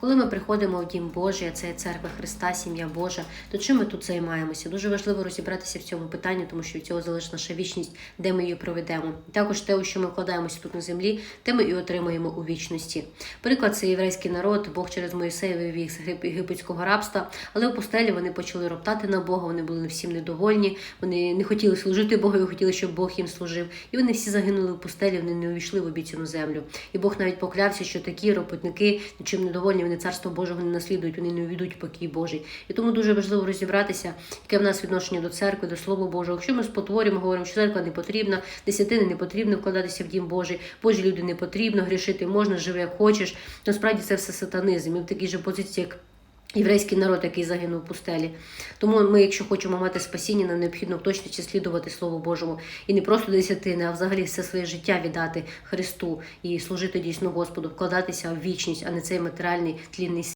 Коли ми приходимо в Дім Божий, а це церква Христа, сім'я Божа, то чим ми тут займаємося? Дуже важливо розібратися в цьому питанні, тому що від цього залежить наша вічність, де ми її проведемо. Також те, у що ми вкладаємося тут на землі, те ми і отримаємо у вічності. Приклад це єврейський народ, Бог через Моїсея вивів їх з єгипетського рабства, але в пустелі вони почали роптати на Бога, вони були всім недовольні, вони не хотіли служити Богу, хотіли, щоб Бог їм служив. І вони всі загинули в пустелі, вони не увійшли в обіцяну землю. І Бог навіть поклявся, що такі ропотники, нічим недовольні, вони царство Божого не наслідують, вони не увійдуть покій Божий. І тому дуже важливо розібратися, яке в нас відношення до церкви, до Слова Божого. Якщо ми спотворюємо, говоримо, що церква не потрібна, десятини не потрібно вкладатися в дім Божий, Божі люди не потрібно, грішити можна, живи як хочеш. Насправді це все сатанизм. І в такій же позиції, як Єврейський народ, який загинув в пустелі. Тому ми, якщо хочемо мати спасіння, нам необхідно в точності слідувати Слову Божому і не просто десятини, а взагалі все своє життя віддати Христу і служити дійсно Господу, вкладатися в вічність, а не цей матеріальний тлінний світ.